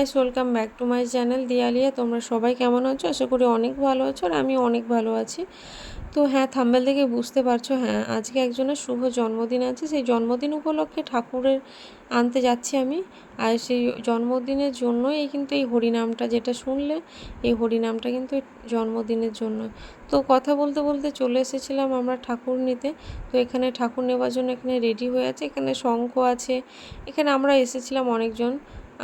guys welcome back to my channel Diyalia তোমরা সবাই কেমন আছো? আশা করি অনেক ভালো আছো আর আমি অনেক ভালো আছি। তো হ্যাঁ থাম্বেল থেকে বুঝতে পারছ হ্যাঁ আজকে একজনের শুভ জন্মদিন আছে। সেই জন্মদিন উপলক্ষে ঠাকুরের আনতে যাচ্ছি আমি। আর সেই জন্মদিনের জন্যই এই কিন্তু এই হরিনামটা যেটা শুনলে, এই হরিনামটা কিন্তু জন্মদিনের জন্য। তো কথা বলতে বলতে চলে এসেছিলাম আমরা ঠাকুর নিতে। তো এখানে ঠাকুর নেওয়ার জন্য এখানে রেডি হয়ে আছে। এখানে শঙ্খ আছে। এখানে আমরা এসেছিলাম অনেকজন।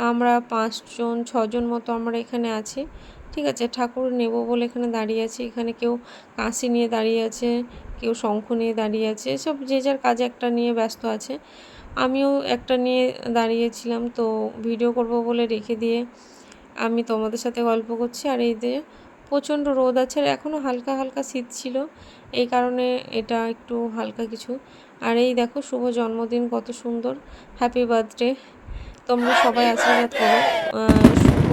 আমরা পাঁচজন, ছজন মতো আমরা এখানে আছি। ঠিক আছে, ঠাকুর নেব বলে এখানে দাঁড়িয়ে আছি। এখানে কেউ কাঁসি নিয়ে দাঁড়িয়ে আছে, কেউ শঙ্খ নিয়ে দাঁড়িয়ে আছে। সব যে যার কাজে একটা নিয়ে ব্যস্ত আছে। আমিও একটা নিয়ে দাঁড়িয়েছিলাম, তো ভিডিও করব বলে রেখে দিয়ে আমি তোমাদের সাথে গল্প করছি। আর এই যে প্রচণ্ড রোদ আছে, আর এখনও হালকা হালকা শীত ছিল। এই কারণে এটা একটু হালকা কিছু। আর এই দেখো, শুভ জন্মদিন, কত সুন্দর। হ্যাপি বার্থডে তোমরা সবাই আশীর্বাদ করো। শুভ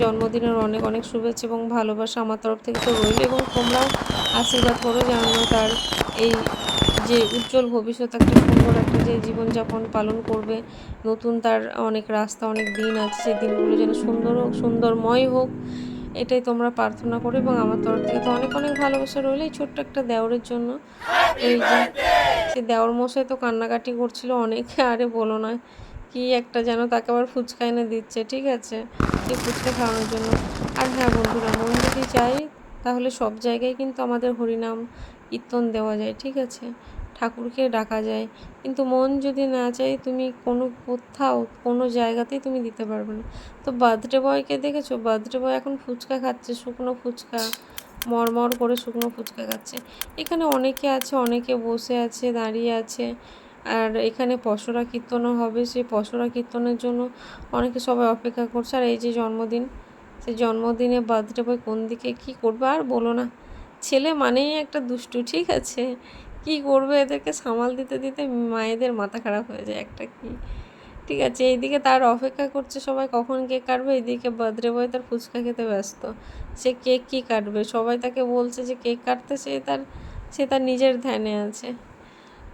জন্মদিনের অনেক অনেক শুভেচ্ছা এবং ভালোবাসা আমার তরফ থেকে তো রইল এবং তোমরাও আশীর্বাদ করো যেন তার এই যে উজ্জ্বল ভবিষ্যৎ একটা সুন্দর একটা যে জীবনযাপন পালন করবে, নতুন তার অনেক রাস্তা, অনেক দিন আছে, সেই দিনগুলো যেন সুন্দর হোক, সুন্দরময় হোক, এটাই তোমরা প্রার্থনা করো এবং আমার তরফ থেকে তো অনেক অনেক ভালোবাসা রইল এই ছোট্ট একটা দেওরের জন্য। এই যে, সে দেওর মশাই তো কান্নাকাটি করছিল অনেকে, আরে বলো না। কি একটা যেন তাকে আবার ফুচকা এনে দিচ্ছে, ঠিক আছে? সেই ফুচকা খাওয়ানোর জন্য। আর হ্যাঁ বন্ধুরা, মন যদি চাই তাহলে সব জায়গায় কিন্তু আমাদের হরিনাম কীর্তন দেওয়া যায়, ঠিক আছে? ঠাকুরকে ডাকা যায়। কিন্তু মন যদি না চাই তুমি কোনো কোথাও, কোনো জায়গাতেই তুমি দিতে পারবে না। তো বার্থডে বয়কে দেখেছ? বার্থডে বয় এখন ফুচকা খাচ্ছে, শুকনো ফুচকা। মরমর করে শুকনো ফুচকা খাচ্ছে। এখানে অনেকে আছে, অনেকে বসে আছে, দাঁড়িয়ে আছে। আর এখানে পশরা কীর্তনও হবে। সেই পশরা কীর্তনের জন্য অনেকে সবাই অপেক্ষা করছে। আর এই যে জন্মদিন, সেই জন্মদিনে বার্থডে বয় কোন দিকে কী করবে আর বলো না। ছেলে মানেই একটা দুষ্টু, ঠিক আছে? কি করবে এদেরকে সামাল দিতে দিতে মায়েদের মাথা খারাপ হয়ে যায় একটা কি? ঠিক আছে, এইদিকে তার অপেক্ষা করছে সবাই, কখন কেক কাটবে? এইদিকে বার্থডে বয় তার ফুচকা খেতে ব্যস্ত। সে কেক কী কাটবে? সবাই তাকে বলছে যে কেক কাটতে, সে তার সে তার নিজের ধ্যানে আছে।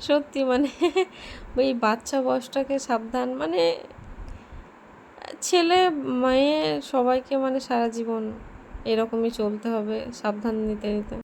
সত্যি মানে ওই বাচ্চা বয়সটাকে সাবধান মানে ছেলে মেয়ে সবাইকে মানে সারা জীবন এরকমই চলতে হবে, সাবধান নিতে নিতে।